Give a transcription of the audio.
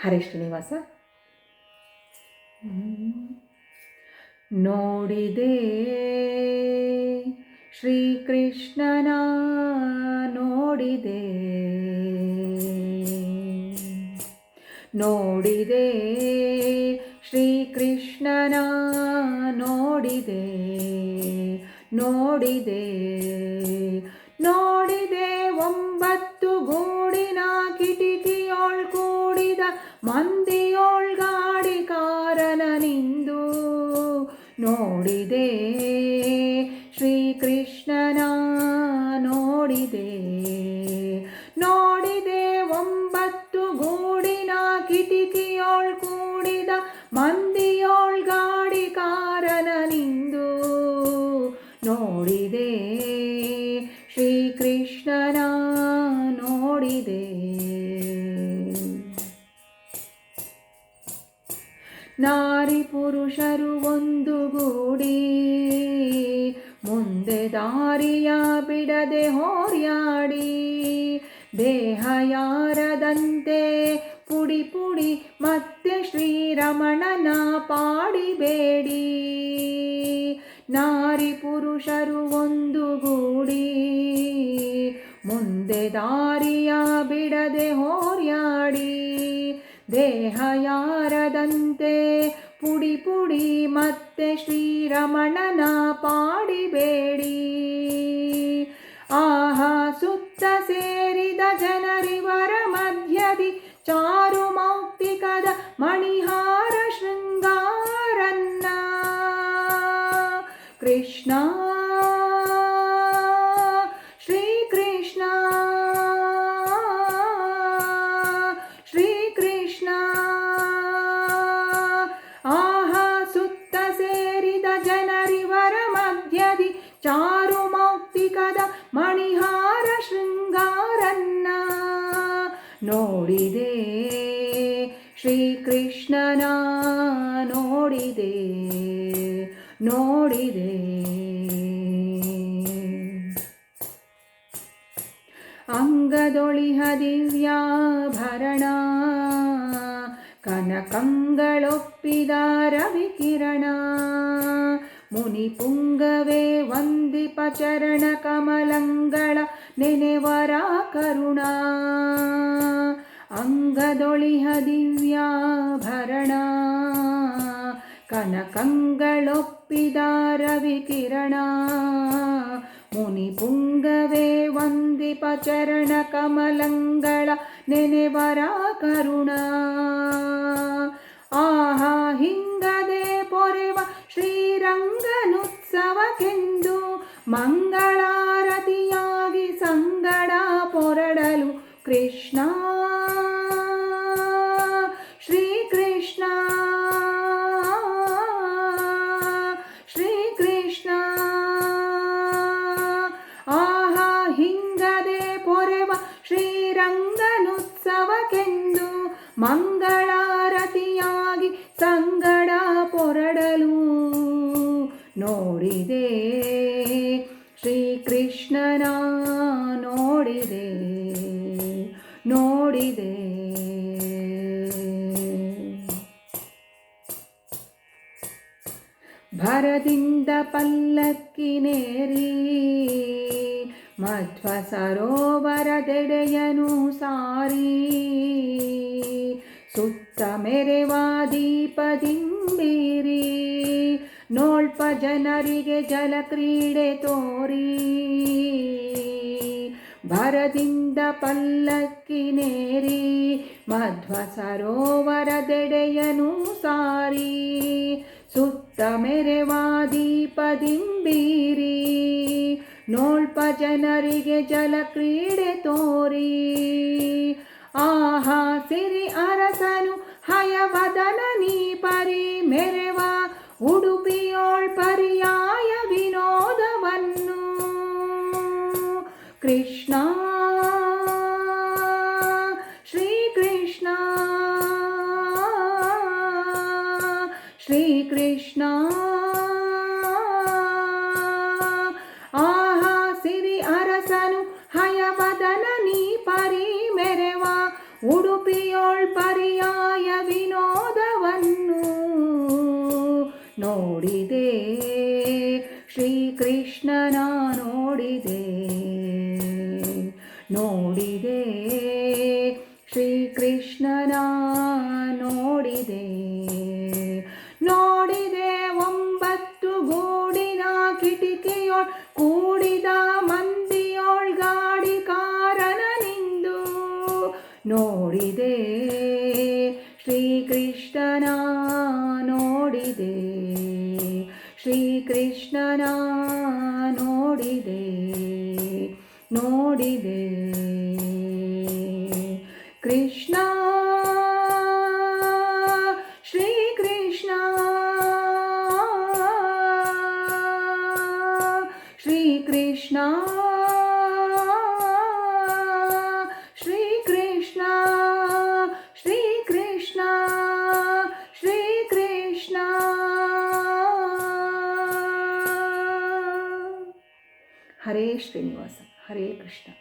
ಹರೇ ಶ್ರೀನಿವಾಸ. ನೋಡಿದೆ ಶ್ರೀಕೃಷ್ಣನ ನೋಡಿದೆ. ನೋಡಿದೆ ಶ್ರೀಕೃಷ್ಣನ ನೋಡಿದೆ. ನೋಡಿದೆ ನೋಡಿದೆ. ನೋಡಿದೆ. ಶ್ರೀಕೃಷ್ಣನ ನೋಡಿದೆ. ನೋಡಿದೆ ಒಂಬತ್ತು ಗೂಡಿನ ಕಿಟಿಕಿಯೋಳ್ ಕೂಡಿದ ಮಂದಿಯೋಳ್ ಗಾಡಿ ಕಾರನ ನಿಂದು. ನೋಡಿದೆ. ಶ್ರೀಕೃಷ್ಣನ ನೋಡಿದೆ. ನಾರಿ ಪುರುಷರು ಒಂದುಗೂಡಿ. ಮುಂದೆ ದಾರಿಯ ಬಿಡದೆ ಹೋರ್ಯಾಡಿ ದೇಹ ಯಾರದಂತೆ ಪುಡಿ ಪುಡಿ ಮತ್ತೆ ಶ್ರೀರಮಣನ ಪಾಡಿಬೇಡಿ. ನಾರಿ ಪುರುಷರು ಒಂದುಗೂಡಿ. ಮುಂದೆ ದಾರಿಯ ಬಿಡದೆ ಹೋರ್ಯಾಡಿ ದೇಹ ಯಾರದಂತೆ ಪುಡಿ ಪುಡಿ ಮತ್ತೆ ಶ್ರೀರಮಣನ ಪಾಡಿಬೇಡಿ. ಆಹಾ, ಸುತ್ತ ಸೇರಿದ ಜನರಿವರ ಮಧ್ಯದಿ ಚಾರು ಮೌಕ್ತಿಕದ ಮಣಿಹಾರ ಮಧ್ಯದಿ ಚಾರು ಮೌಕ್ತಿಕದ ಮಣಿಹಾರ ಶೃಂಗಾರನ್ನ ನೋಡಿದೆ. ಶ್ರೀಕೃಷ್ಣನ ನೋಡಿದೆ. ನೋಡಿದೆ. ಅಂಗದೊಳಿಹ ದಿವ್ಯಾಭರಣ ಕನಕಂಗಳೊಪ್ಪಿದ ರವಿಕಿರಣ ಮುನಿ ಪುಂಗವೇ ವಂದಿಪ ಚರಣ ಕಮಲಂಗಳ ನೆನೆವರ ಕರುಣ. ಅಂಗದೊಳಿಹ ದಿವ್ಯಾಭರಣ ಕನಕಂಗಳೊಪ್ಪಿದ ರವಿಕಿರಣ ಮುನಿ ಪುಂಗವೇ ವಂದಿಪ ಚರಣ ಕಮಲಂಗಳ ನೆನೆವರ ಕರುಣ. ಆಹಾ ಹಿಂಗದೆ ಪೊರೆವ ಶ್ರೀರಂಗನುತ್ಸವಕ್ಕೆಂದು ಮಂಗಳಾರತಿಯಾಗಿ ಸಂಗಡ ಪೊರಡಲು ಕೃಷ್ಣ. ಶ್ರೀಕೃಷ್ಣ. ಶ್ರೀಕೃಷ್ಣ. ಆಹಾ ಹಿಂಗದೆ ಪೊರೆವ ಶ್ರೀರಂಗನುತ್ಸವಕ್ಕೆಂದು ಮಂಗಳಾರತಿಯಾಗಿ ನೋಡಿದೆ. ಭರದಿಂದ ಪಲ್ಲಕ್ಕಿನೇರಿ ಮಧ್ವ ಸರೋವರದೆಡೆಯನು ಸಾರಿ. ಸುತ್ತ ಮೆರೆವ ದೀಪದಿಂಬೀರಿ ನೋಳ್ಪ ಜನರಿಗೆ ಜಲ ಕ್ರೀಡೆ ತೋರಿ. ಭರದಿಂದ ಪಲ್ಲಕ್ಕಿನೇರಿ ಮಧ್ವ ಸರೋವರದೆಡೆಯನು ಸಾರಿ, ಸುತ್ತ ಮೆರೆವಾ ದೀಪದಿಂಬೀರಿ, ನೋಳ್ಪ ಜನರಿಗೆ ಜಲ ಕ್ರೀಡೆ ತೋರಿ. ಆಹಾ, ಸಿರಿ ಅರಸನು ಹಯವದನ ನೀ ಕೃಷ್ಣ. ಶ್ರೀಕೃಷ್ಣ ಶ್ರೀಕೃಷ್ಣ ಆಹಾ, ಸಿರಿ ಅರಸನು ಹಯಮದನ ನೀ ಪರಿ ಮೆರೆವ, ಉಡುಪಿಯೋಳ್ ಪರ್ಯಾಯ ವಿನೋದವನ್ನು ನೋಡಿದೆ. ಶ್ರೀಕೃಷ್ಣ ಶ್ರೀಕೃಷ್ಣನ ನೋಡಿದೆ. ನೋಡಿದೆ ಒಂಬತ್ತು ಗೂಡಿನ ಕಿಟಕಿಯೊಳ್, ಕೂಡಿದ ಮಂದಿಯೊಳ್ ಗಾಡಿ ಕಾರನ ನಿಂದು. ನೋಡಿದೆ ಶ್ರೀಕೃಷ್ಣನ ನೋಡಿದೆ. ಶ್ರೀಕೃಷ್ಣನ ನೋಡಿದೆ. ನೋಡಿದೆ. ಹರೇ ಶ್ರೀನಿವಾಸ ಹರೇ ಕೃಷ್ಣ.